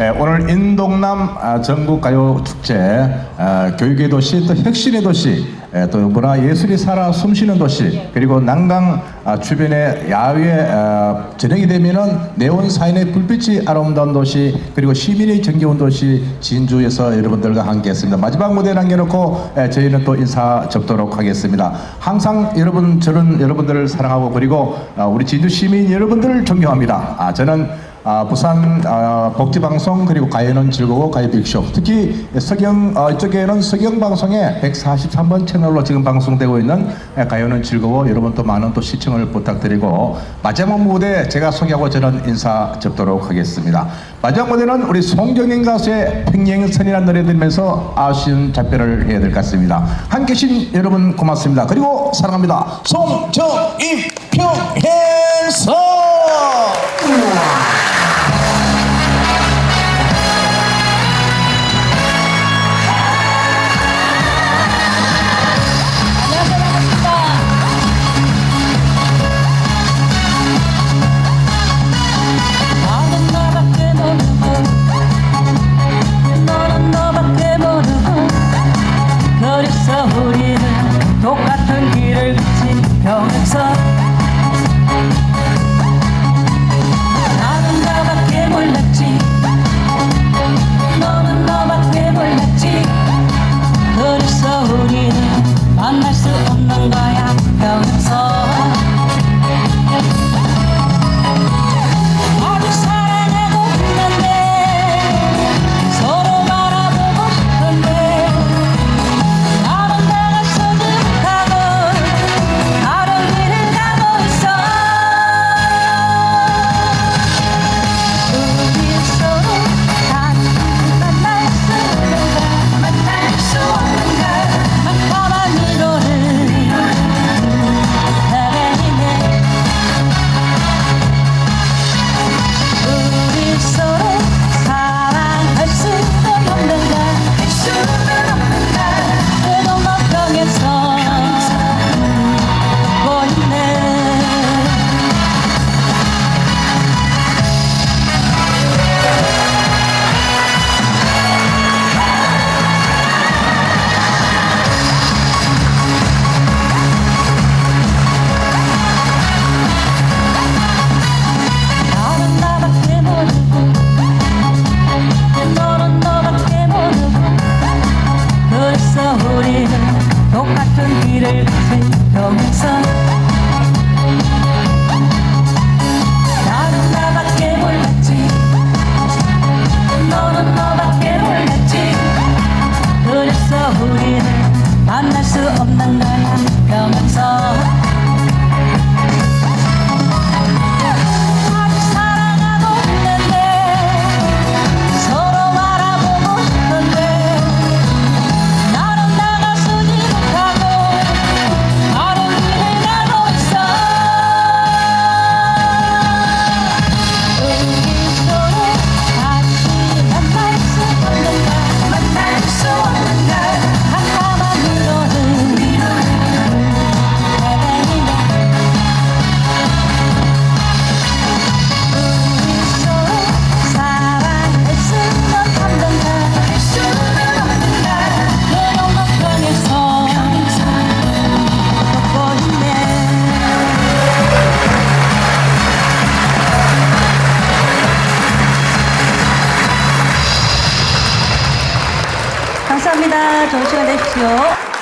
에, 오늘 인동남 아, 전국 가요 축제 아, 교육의 도시 또 혁신의 도시 에, 또 문화 예술이 살아 숨쉬는 도시 그리고 난강 아, 주변의 야외 아, 저녁이 되면은 네온 사인의 불빛이 아름다운 도시 그리고 시민의 정겨운 도시 진주에서 여러분들과 함께했습니다. 마지막 무대 남겨놓고 에, 저희는 또 인사 접도록 하겠습니다. 항상 여러분 저는 여러분들을 사랑하고 그리고 아, 우리 진주 시민 여러분들을 존경합니다. 아, 저는 아, 부산 아, 복지방송 그리고 가요는 즐거워 가요 빅쇼 특히 서경 어, 이쪽에는 서경 방송에 143번 채널로 지금 방송되고 있는 에, 가요는 즐거워 여러분 또 많은 또 시청을 부탁드리고 마지막 무대 제가 소개하고 저는 인사 접도록 하겠습니다. 마지막 무대는 우리 송정인 가수의 평행선이라는 노래 들으면서 아쉬운 작별을 해야 될 것 같습니다. 함께 계신 여러분 고맙습니다. 그리고 사랑합니다. 송정인 평행선 똑같은 길을 걷지 평행선 나는 너밖에 몰랐지. 너는 너밖에 몰랐지. 그래서 우리는 만날 수 없는 거야 길을 걷지 평행 감사합니다. 좋은 시간 되십시오.